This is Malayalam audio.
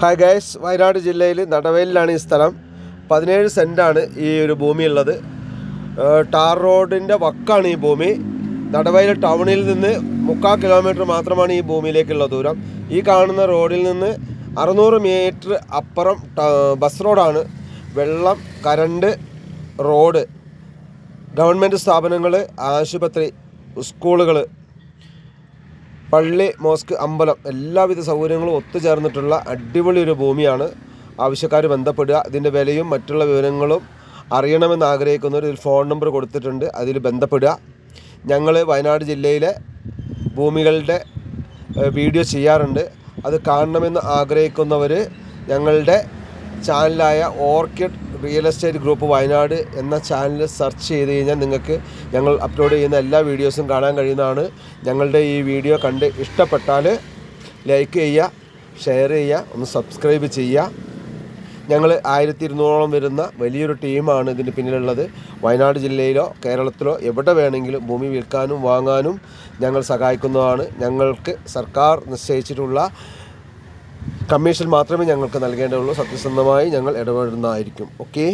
ഹായ് ഗൈസ് വയനാട് ജില്ലയിൽ നടവയലിലാണ് ഈ സ്ഥലം. പതിനേഴ് സെന്റാണ് ഈ ഒരു ഭൂമി ഉള്ളത് ടാർ റോഡിന്റെ വക്കാണ് ഈ ഭൂമി. നടവയൽ ടൗണിൽ നിന്ന് മുക്കാൽ കിലോമീറ്റർ മാത്രമാണ് ഈ ഭൂമിയിലേക്കുള്ള ദൂരം. ഈ കാണുന്ന റോഡിൽ നിന്ന് അറുന്നൂറ് മീറ്റർ അപ്പുറം ബസ് റോഡാണ്. വെള്ളം കരണ്ട് റോഡ് ഗവൺമെന്റ് സ്ഥാപനങ്ങൾ ആശുപത്രി സ്കൂളുകൾ പള്ളി മോസ്ക് അമ്പലം എല്ലാവിധ സൗകര്യങ്ങളും ഒത്തുചേർന്നിട്ടുള്ള അടിപൊളി ഒരു ഭൂമിയാണ് ആവശ്യക്കാർ ബന്ധപ്പെടുക. ഇതിന്റെ വിലയും മറ്റുള്ള വിവരങ്ങളും അറിയണമെന്ന് ആഗ്രഹിക്കുന്നവർ ഇതിൽ ഫോൺ നമ്പർ കൊടുത്തിട്ടുണ്ട്. അതിൽ ബന്ധപ്പെടുക. ഞങ്ങൾ വയനാട് ജില്ലയിലെ ഭൂമികളുടെ വീഡിയോ ചെയ്യാറുണ്ട്. അത് കാണണമെന്ന് ആഗ്രഹിക്കുന്നവർ ഞങ്ങളുടെ ചാനലായ orchid real estate group Wayanad എന്ന ചാനൽ സെർച്ച് ചെയ്ത് കഴിഞ്ഞാൽ നിങ്ങൾക്ക് ഞങ്ങൾ അപ്ലോഡ് ചെയ്യുന്ന എല്ലാ വീഡിയോസും കാണാൻ കഴിയുന്നതാണ്. ഞങ്ങളുടെ ഈ വീഡിയോ കണ്ട് ഇഷ്ടപ്പെട്ടാൽ ലൈക്ക് ചെയ്യുക ഷെയർ ചെയ്യുക ഒന്ന് സബ്സ്ക്രൈബ് ചെയ്യുക. ഞങ്ങൾ ആയിരത്തി ഇരുന്നൂറോളം വരുന്ന വലിയൊരു ടീമാണ് ഇതിന് പിന്നിലുള്ളത്. വയനാട് ജില്ലയിലോ കേരളത്തിലോ എവിടെ വേണമെങ്കിലും ഭൂമി വിൽക്കാനും വാങ്ങാനും ഞങ്ങൾ സഹായിക്കുന്നതാണ്. ഞങ്ങൾക്ക് സർക്കാർ നിശ്ചയിച്ചിട്ടുള്ള കമ്മീഷൻ മാത്രമേ ഞങ്ങൾക്ക് നൽകേണ്ടതുള്ളൂ. സത്യസന്ധമായി ഞങ്ങൾ ഇടപെടുന്നതായിരിക്കും. ഓക്കേ